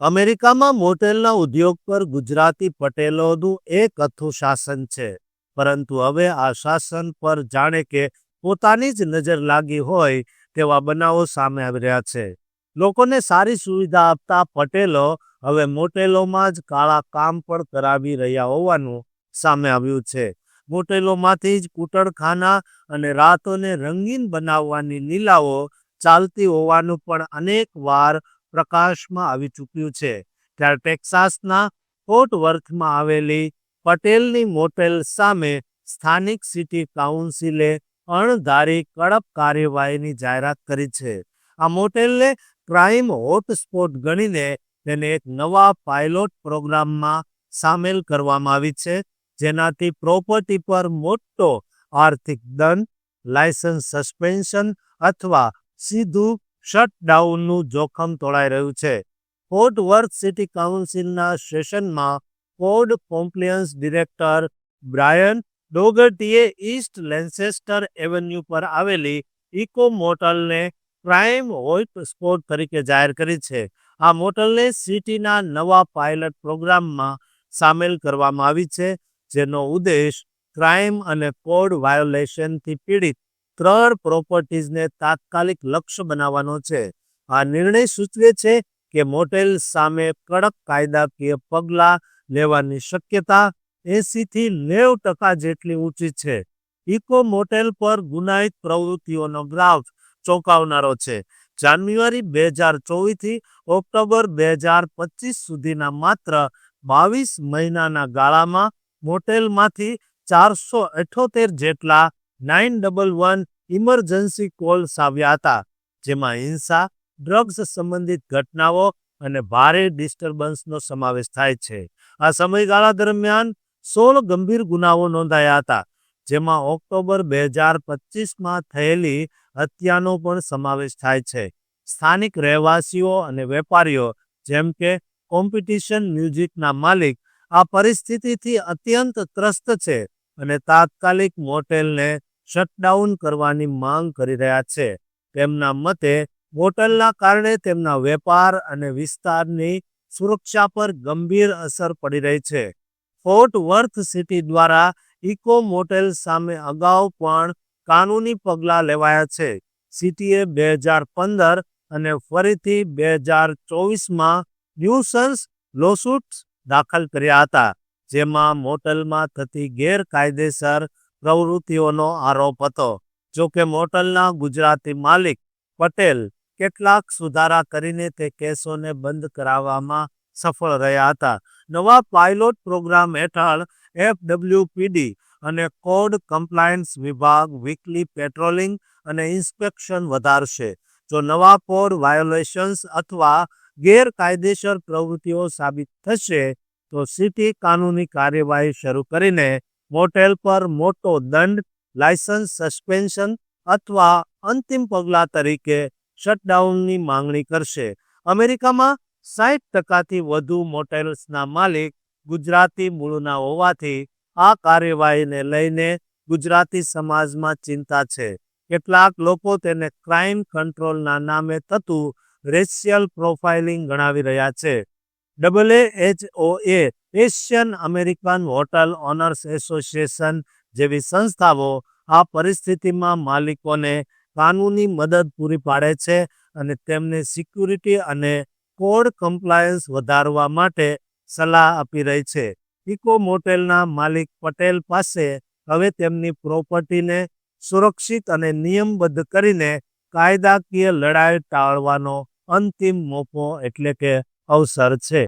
અમેરિકામાં મોટેલના ઉદ્યોગ પર ગુજરાતી પટેલોનું એક અથું શાસન છે. પરંતુ હવે આ શાસન પર જાણે કે પોતાની જ નજર લાગી હોય તેવા બનાવો સામે આવી રહ્યા છે. લોકોને સારી સુવિધા આપતા પટેલો હવે મોટેલોમાં જ કાળા કામ પણ કરાવી રહ્યા હોવાનું સામે આવ્યું છે. મોટેલોમાંથી જ કૂટણખાના અને રાતોને રંગીન બનાવવાની લીલાઓ ચાલતી હોવાનું પણ અનેક વાર પ્રકાશમાં આવી ચૂક્યું છે. ત્યારે ટેક્સાસના ફોર્ટ વર્થમાં આવેલી પટેલની મોટેલ સામે સ્થાનિક સિટી કાઉન્સિલે અણધારી કડક કાર્યવાહીની જાહેરાત કરી છે. આ મોટેલને ક્રાઇમ હોટસ્પોટ ગણીને તેને એક નવા પાયલોટ પ્રોગ્રામમાં સામેલ કરવામાં આવી છે, જેનાથી પ્રોપર્ટી પર મોટો આર્થિક દંડ, લાયસન્સ સસ્પેન્શન અથવા સીધું શટડાઉનનું જોખમ તોળાઈ રહ્યું છે. ફોર્ટ વર્થ સિટી કાઉન્સિલના સેશનમાં કોડ કોમ્પ્લિયન્સ ડિરેક્ટર બ્રાયન ડોગર્ટીએ ઈસ્ટ લેન્સેસ્ટર એવન્યુ પર આવેલી ઇકો મોટલને ક્રાઇમ હોટ સ્પોટ તરીકે જાહેર કરી છે. આ મોટલને સિટીના નવા પાયલટ પ્રોગ્રામમાં સામેલ કરવામાં આવી છે, જેનો ઉદ્દેશ ક્રાઇમ અને કોડ વાયોલેશનથી પીડિત ત્રણ પ્રોપર્ટીઝને તાત્કાલિક લક્ષ્ય બનાવવાનો છે. આ નિર્ણય સૂચવે છે કે મોટેલ સામે કડક કાયદાકીય પગલાં લેવાની શક્યતા એંસીથી નેવ ટકા જેટલી ઊંચી છે. ઇકો મોટેલ પર ગુનાહિત પ્રવૃત્તિઓનો ગ્રાફ ચોંકાવનારો છે. જાન્યુઆરી બે હજાર ચોવીસથી ઓક્ટોબર બે હજાર પચીસ સુધીના માત્ર બાવીસ મહિનાના ગાળામાં મોટેલમાંથી ચારસો અઠોતેર જેટલા nine double one emergency calls આવ્યા હતા, જેમાં હિંસા, ડ્રગ્સ સંબંધિત ઘટનાઓ અને ભારે ડિસ્ટર્બન્સનો સમાવેશ થાય છે. આ સમયગાળા દરમિયાન સોળ ગંભીર ગુનાઓ નોંધાયા હતા, જેમાં ઓક્ટોબર બે હજાર પચીસમાં થયેલી હત્યાનો પણ સમાવેશ થાય છે. સ્થાનિક રહેવાસીઓ અને વેપારીઓ, જેમ કે કોમ્પિટિશન મ્યુઝિકના માલિક, આ પરિસ્થિતિથી અત્યંત ત્રસ્ત છે અને તાત્કાલિક મોટેલને શટડાઉન કરવાની માંગ કરી રહ્યા છે. તેમના મતે બોટલના કારણે તેમના વેપાર અને વિસ્તારની સુરક્ષા પર ગંભીર અસર પડી રહી છે. ફોર્ટ વર્થ સિટી દ્વારા ઇકો મોટેલ સામે અગાઉ પણ કાનૂની પગલાં લેવાયા છે. સિટીએ બે હજાર પંદર અને ફરીથી બે હજાર ચોવીસમાં ન્યુસન્સ લોસૂટ્સ દાખલ કર્યા હતા, જેમાં મોટલમાં થતી ગેરકાયદેસર પ્રવૃત્તિઓનો આરોપ હતો. જોકે મોટલના ગુજરાતી માલિક પટેલ કેટલાક સુધારા કરીને તે કેસોને બંધ કરાવવામાં સફળ રહ્યા હતા. નવા પાયલોટ પ્રોગ્રામ હેઠળ એફડબ્લ્યુપીડી અને કોડ કમ્પ્લાયન્સ વિભાગ વીકલી પેટ્રોલિંગ અને ઇન્સ્પેક્શન વધારશે. જો નવા કોડ વાયોલેશન્સ અથવા ગેરકાયદેસર પ્રવૃત્તિઓ સાબિત થશે, તો સિટી કાનૂની કાર્યવાહી શરૂ કરીને મોટેલ પર મોટો દંડ, લાયસન્સ સસ્પેન્શન અથવા અંતિમ પગલાં તરીકે શટડાઉનની માંગણી કરશે. અમેરિકામાં સાઠ ટકાથી વધુ મોટેલ્સના માલિક ગુજરાતી મૂળના હોવાથી આ કાર્યવાહીને લઈને ગુજરાતી સમાજમાં ચિંતા છે. કેટલાક લોકો તેને ક્રાઇમ કંટ્રોલના નામે થતું રેશિયલ પ્રોફાઇલિંગ ગણાવી રહ્યા છે. ડબલએચઓએ Asian American hotel owners association જેવી સંસ્થાઓ આ પરિસ્થિતિમાં માલિકોને કાનૂની મદદ પૂરી પાડે છે અને તેમને સિક્યુરિટી અને કોડ કમ્પ્લાયન્સ વધારવા માટે સલાહ આપી રહી છે. ઇકો મોટેલના માલિક પટેલ પાસે હવે તેમની પ્રોપર્ટીને સુરક્ષિત અને નિયમબદ્ધ કરીને કાયદાકીય લડાઈ ટાળવાનો અંતિમ મોકો એટલે કે અવસર છે.